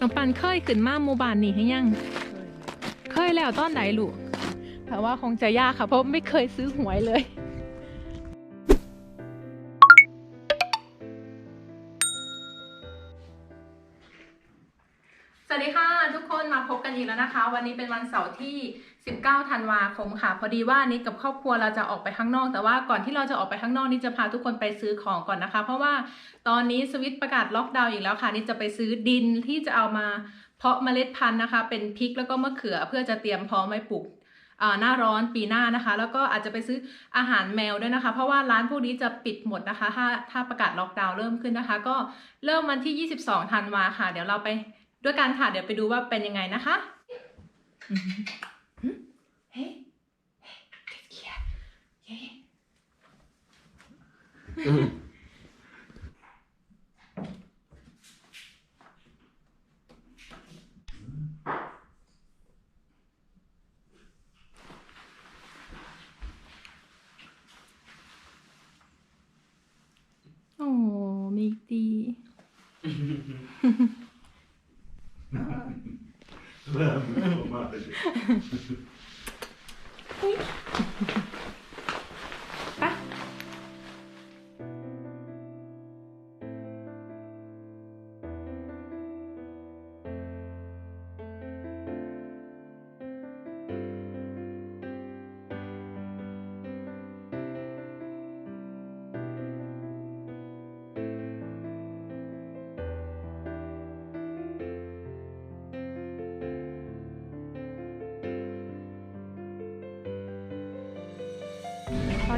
น้องปันเคยขึ้นมาหมู่บ้านนี่ให้ยัง เคยแล้วตอนไหนลูกแต่ว่าคงจะยากค่ะเพราะไม่เคยซื้อหวยเลยสวัสดีค่ะทุกคนมาพบกันอีกแล้วนะคะ วันนี้เป็นวันเสาร์ที่ 19ธันวาคมค่ะ พอดีว่านิดกับครอบครัวเราจะออกไปข้างนอก แต่ว่าก่อนที่เราจะออกไปข้างนอกนิดจะพาทุกคนไปซื้อของก่อนนะคะ เพราะว่าตอนนี้สวิตประกาศล็อกดาวน์อีกแล้วค่ะนิดจะไปซื้อดินที่จะเอามาเพาะเมล็ดพันธุ์นะคะ เป็นพริกแล้วก็มะเขือเพื่อจะเตรียมพร้อมไว้ปลูกอ่าหน้าร้อนปีหน้านะคะ แล้วก็อาจจะไปซื้ออาหารแมวด้วยนะคะ เพราะว่าร้านพวกนี้จะปิดหมดนะคะ ถ้าถ้าประกาศล็อกดาวน์เริ่มขึ้นนะคะ ก็เริ่มวันที่ 22ธันวาค่ะ เดี๋ยวเราไปด้วยกันค่ะเดี๋ยวไปดูว่าเป็นยังไงนะคะ อืมเฮ้ยเฮ้ยเกียร์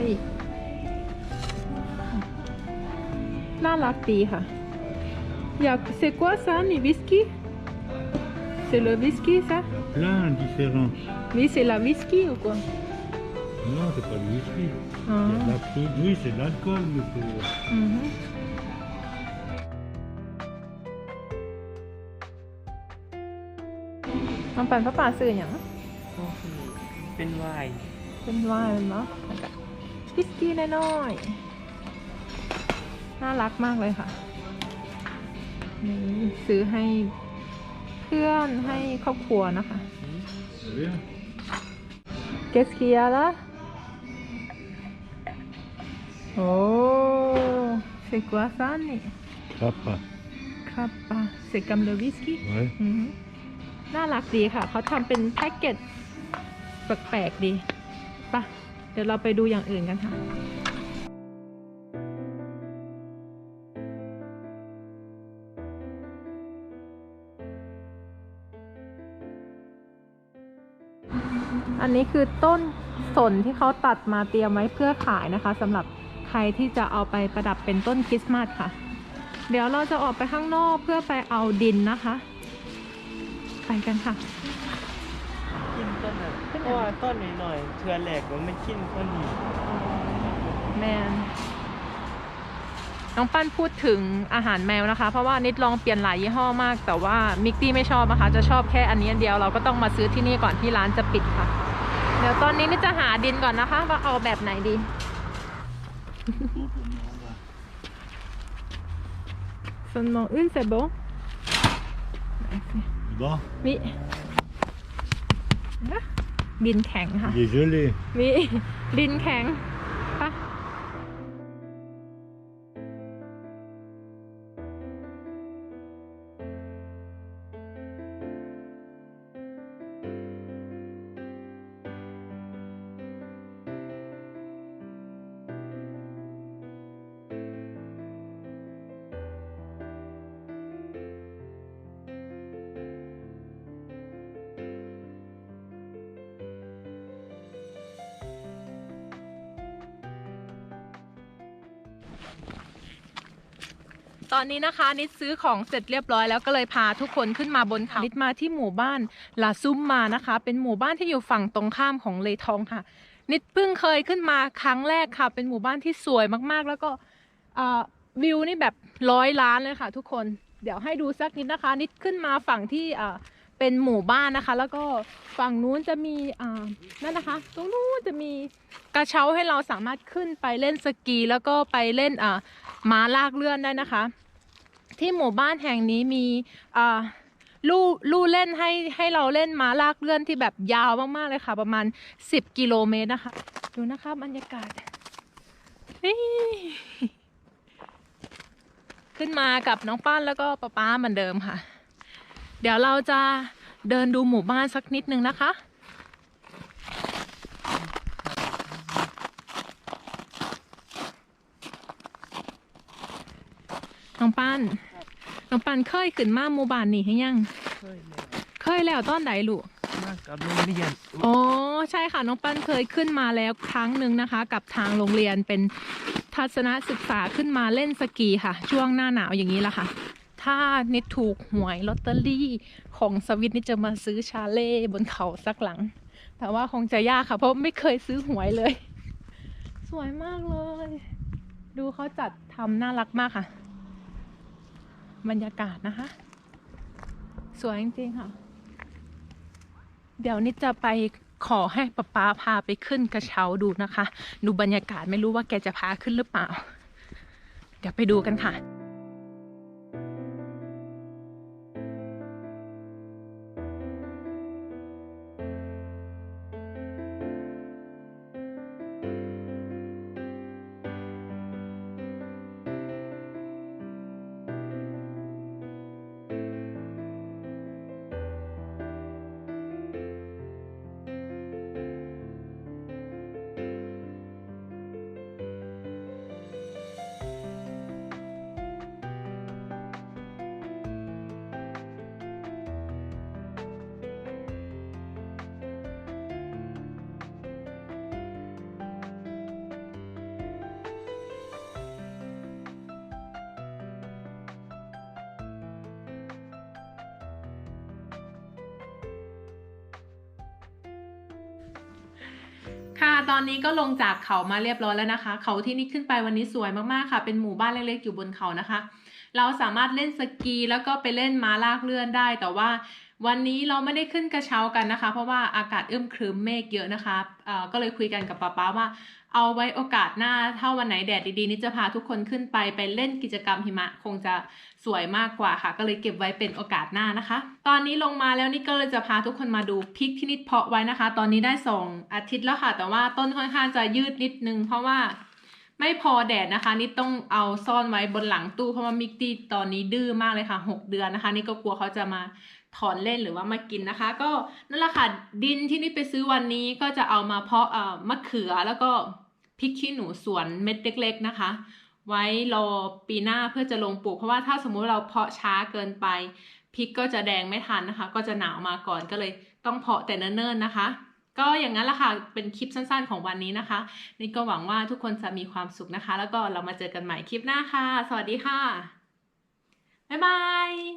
อยน่ารักดีค่ะ อยาก c'est quoi ça นี่ whisky c'est le whisky ça Plein différents. oui c'est la whisky ou quoi Non, c'est pas le whisky. Ah. Il y a de la poudre. Oui, c'est de l'alcool, mais c'est... อือฮึน้องปันพระป่าสื่ออย่างก็คือเป็นไวน์เป็นวายเนาะ แล้วก็วิสกี้น้อยๆน่ารักมากเลยค่ะ นี่ซื้อให้เพื่อนให้ครอบครัวนะคะ C'est bien. Qu'est-ce qu'il y a là Oh C'est quoi ça นี่ Papa. ครับป่ะ C'est comme le whisky Ouais. อือฮึน่ารักดีค่ะ เขาทำเป็นแพ็กเกจแปลกๆดีไปะเดี๋ยวเราไปดูอย่างอื่นกันค่ะอันนี้คือต้นสนที่เขาตัดมาเตรียมไว้เพื่อขายนะคะสำหรับใครที่จะเอาไปประดับเป็นต้นคริสต์มาสค่ะ เดี๋ยวเราจะออกไปข้างนอกเพื่อไปเอาดินนะคะ ไปกันค่ะ กินต้นแบบเพราะว่าต้นหน่อยๆเทือแหลกมันไม่กินต้นนี้แมนน้องปั้นพูดถึงอาหารแมวนะคะ เพราะว่านิดลองเปลี่ยนหลายยี่ห้อมาก แต่ว่ามิกตี้ไม่ชอบนะคะ จะชอบแค่อันนี้อันเดียวเราก็ต้องมาซื้อที่นี่ก่อนที่ร้านจะปิดค่ะ เดี๋ยวตอนนี้นิดจะหาดินก่อนนะคะ ว่าเอาแบบไหนดี Seulement une c'est bon Bon, วิดินแข็งค่ะ il est gelé. วิดินแข็ง ตอนนี้นะคะนิดซื้อของเสร็จเรียบร้อยแล้วก็เลยพาทุกคนขึ้นมาบนเขานิดมาที่หมู่บ้านลาซุมมานะคะ เป็นหมู่บ้านที่อยู่ฝั่งตรงข้ามของเลทองค่ะ นิดเพิ่งเคยขึ้นมาครั้งแรกค่ะ เป็นหมู่บ้านที่สวยมากๆ แล้วก็วิวนี่แบบร้อยล้านเลยค่ะ ทุกคนเดี๋ยวให้ดูสักนิดนะคะ นิดขึ้นมาฝั่งที่เป็นหมู่บ้านนะคะ แล้วก็ฝั่งนู้นจะมีนั่นนะคะ ตรงนู้นจะมี กระเช้าให้เราสามารถขึ้นไปเล่นสกี แล้วก็ไปเล่นอ่าม้าลากเลื่อนได้นะคะ ที่หมู่บ้านแห่งนี้มีอ่าลู่ลู่เล่นให้ให้เราเล่นม้าลากเลื่อนที่แบบยาวมากๆเลยค่ะ ประมาณ 10 กิโลเมตรนะคะ ดูนะคะบรรยากาศนี่ขึ้นมากับน้องป้านแล้วก็ป๊าป๊าเหมือนเดิมค่ะ เดี๋ยวเราจะเดินดูหมู่บ้านสักนิดนึงนะคะ น้องป้านน้องป้านเคยขึ้นมาหมู่บ้านนี่ให้ยัง เคยแล้วเคยแล้วตอนไหนลูก มากกับโรงเรียนอ๋อใช่ค่ะน้องปั้นเคยขึ้นมาแล้วครั้งหนึ่งนะคะ กับทางโรงเรียนเป็นทัศนศึกษาขึ้นมาเล่นสกีค่ะ ช่วงหน้าหนาวอย่างนี้ละค่ะ ถ้านิดถูกหวยลอตเตอรี่ของสวิตนี่จะมาซื้อชาเล่บนเขาสักหลัง แต่ว่าคงจะยากค่ะเพราะไม่เคยซื้อหวยเลย สวยมากเลย ดูเขาจัดทำน่ารักมากค่ะ บรรยากาศนะคะ สวยจริงๆค่ะ เดี๋ยวนิดจะไปขอให้ป๊าป๊าพาไปขึ้นกระเช้าดูนะคะ ดูบรรยากาศไม่รู้ว่าแกจะพาขึ้นหรือเปล่า เดี๋ยวไปดูกันค่ะ ค่ะตอนนี้ก็ลงจากเขามาเรียบร้อยแล้วนะคะ เขาที่นี่ขึ้นไปวันนี้สวยมากๆค่ะ เป็นหมู่บ้านเล็กๆอยู่บนเขานะคะ เราสามารถเล่นสกีแล้วก็ไปเล่นม้าลากเลื่อนได้ แต่ว่าวันนี้เราไม่ได้ขึ้นกระเช้ากันนะคะ เพราะว่าอากาศอึมครึมเมฆเยอะนะคะเอ่อก็เลยคุยกันกับป้าป้าว่า เอาไว้โอกาสหน้าถ้าวันไหนแดดดีๆนี่จะพาทุกคนขึ้นไปไปเล่นกิจกรรมหิมะคงจะสวยมากกว่าค่ะ ก็เลยเก็บไว้เป็นโอกาสหน้านะคะ ตอนนี้ลงมาแล้วนี่ก็เลยจะพาทุกคนมาดูพริกที่นิดเพาะไว้นะคะ ตอนนี้ได้สองอาทิตย์แล้วค่ะ แต่ว่าต้นค่อนข้างจะยืดนิดนึง เพราะว่าไม่พอแดดนะคะ นี่ต้องเอาซ่อนไว้บนหลังตู้เพราะว่ามิกตี้ตอนนี้ดื้อมากเลยค่ะหกเดือนนะคะ นี่ก็กลัวเขาจะมาถอนเล่นหรือว่ามากินนะคะ ก็นั่นแหละค่ะดินที่นี่ไปซื้อวันนี้ก็จะเอามาเพาะเอ่อมะเขือแล้วก็ พริกขี้หนูสวนเม็ดเล็กๆนะคะ ไว้รอปีหน้าเพื่อจะลงปลูก เพราะว่าถ้าสมมุติเราเพาะช้าเกินไปพริกก็จะแดงไม่ทันนะคะ ก็จะหนาวมาก่อนก็เลยต้องเพาะแต่เนิ่นๆนะคะ ก็อย่างนั้นละค่ะเป็นคลิปสั้นๆของวันนี้นะคะ นี่ก็หวังว่าทุกคนจะมีความสุขนะคะ แล้วก็เรามาเจอกันใหม่คลิปหน้าค่ะ สวัสดีค่ะบ๊ายบาย